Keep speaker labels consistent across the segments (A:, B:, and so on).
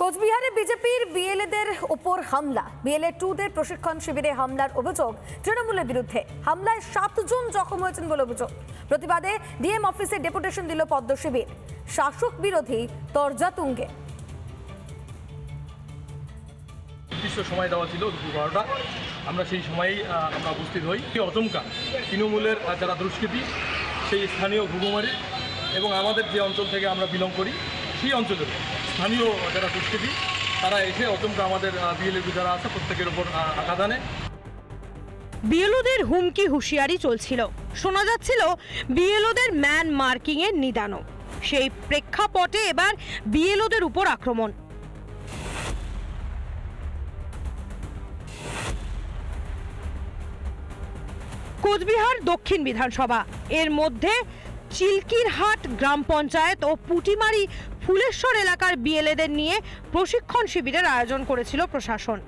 A: কোচবিহারে বিজেপির বিএলএদের ওপর হামলা। বিএলএ টুদের প্রশিক্ষণ শিবিরে হামলার অভিযোগ তৃণমূলের বিরুদ্ধে। হামলায় সাতজন জখম হয়েছেন বলে অভিযোগ। প্রতিবাদে ডিএম অফিসে ডেপুটেশন দিল পদ্ম শিবির। শাসক বিরোধী তরজা তুঙ্গে।
B: সময় দেওয়া ছিল দুপুর বারোটা। আমরা সেই সময়েই আমরা উপস্থিত হই। অচমকা তৃণমূলের যারা দুষ্কৃতী, সেই স্থানীয় ঘুঘুমারি এবং আমাদের যে অঞ্চল থেকে আমরা বিলং করি, সেই অঞ্চলের স্থানীয় যারা দুষ্কৃতী তারা এসে অচমকা আমাদের বিএলএ যারা আছে প্রত্যেকের আহ, আঘাত আনে।
C: বিএলওদের হুমকি হুঁশিয়ারি চলছিল। শোনা যাচ্ছিল বিএলওদের ম্যান মার্কিং এর নিদানও। সেই প্রেক্ষাপটে এবার বিএলওদের উপর আক্রমণ। কোচবিহার দক্ষিণ বিধানসভা। এর মধ্যে চিলকিরহাট গ্রাম পঞ্চায়েত ও পুটিমারি ফুলেশ্বর এলাকার বিএলএদের নিয়ে প্রশিক্ষণ শিবিরের আয়োজন করেছিল প্রশাসন।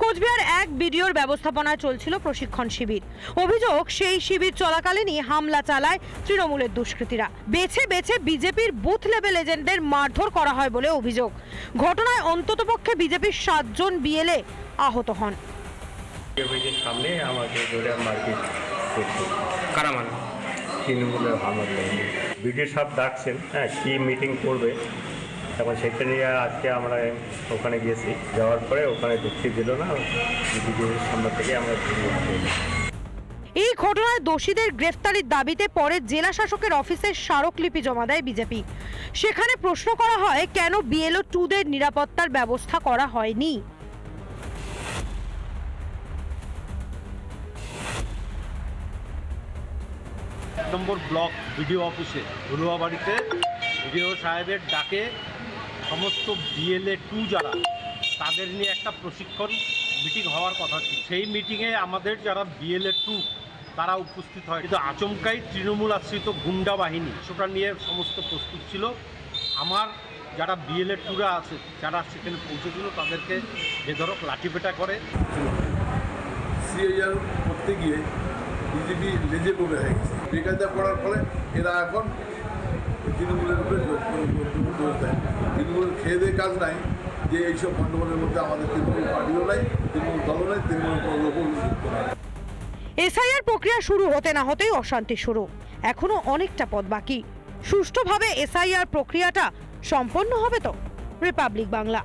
C: কোচবিহার এক বিডিওর ব্যবস্থাপনায় চলছিল প্রশিক্ষণ শিবির। অভিযোগ, সেই শিবির চলাকালীনই হামলা চালায় তৃণমূলের দুষ্কৃতীরা। বেছে বেছে বিজেপির বুথ লেভেল এজেন্টদের মারধর করা হয় বলে অভিযোগ। ঘটনায় অন্ততপক্ষে বিজেপির সাতজন বিএলএ আহত হন।
D: সামনে আমাকে ধরে মারপিট
E: কারা
D: তৃণমূলের হামলা বিডিও সাহেব ডাকছেন হ্যাঁ কী মিটিং করবে? তখন সেটা নিয়ে আজকে আমরা ওখানে গিয়েছি যাওয়ার পরে ওখানে ঢুকতে দিল না বিডিওর সামনে থেকে আমরা
C: এই ঘটনায় দোষীদের গ্রেফতারির দাবিতে পরে জেলা শাসকের অফিসে স্মারকলিপি জমা দেয় বিজেপি। সেখানে প্রশ্ন করা হয়, কেন বিএলও টুদের নিরাপত্তার ব্যবস্থা করা হয়নি?
F: নম্বর ব্লক বিডিও অফিসে ঘরুয়া বাড়িতে বিডিও সাহেবের ডাকে সমস্ত বিএলএ টু যারা, তাদের নিয়ে একটা প্রশিক্ষণ মিটিং হওয়ার কথা ছিল। সেই মিটিংয়ে আমাদের যারা বিএলএ টু, তারা উপস্থিত হয়। কিন্তু আচমকাই তৃণমূল আশ্রিত গুন্ডা বাহিনী, সেটা নিয়ে সমস্ত প্রস্তুত ছিল। আমার যারা বিএলএ টুরা আছে, যারা সেখানে পৌঁছেছিল, তাদেরকে বেধরক লাঠিপেটা করে।
G: সিআইআর করতে গিয়ে বিজেপি লেজে পড়ে হয়ে গেছে। বেকায়দা করার ফলে এরা এখন তৃণমূলের উপরে দোষ- দেয়। তৃণমূলের খেয়ে দিয়ে কাজ নাই যে এইসব গণ্ডগোলের মধ্যে আমাদের তৃণমূল পার্টিও নাই, তৃণমূল দলও নাই, তৃণমূল লোকও যুক্ত নাই।
C: এসআইআর প্রক্রিয়া শুরু হতে না হতেই অশান্তি শুরু। এখনও অনেকটা পথ বাকি। সুষ্ঠুভাবে এসআইআর প্রক্রিয়াটা সম্পন্ন হবে তো? রিপাবলিক বাংলা।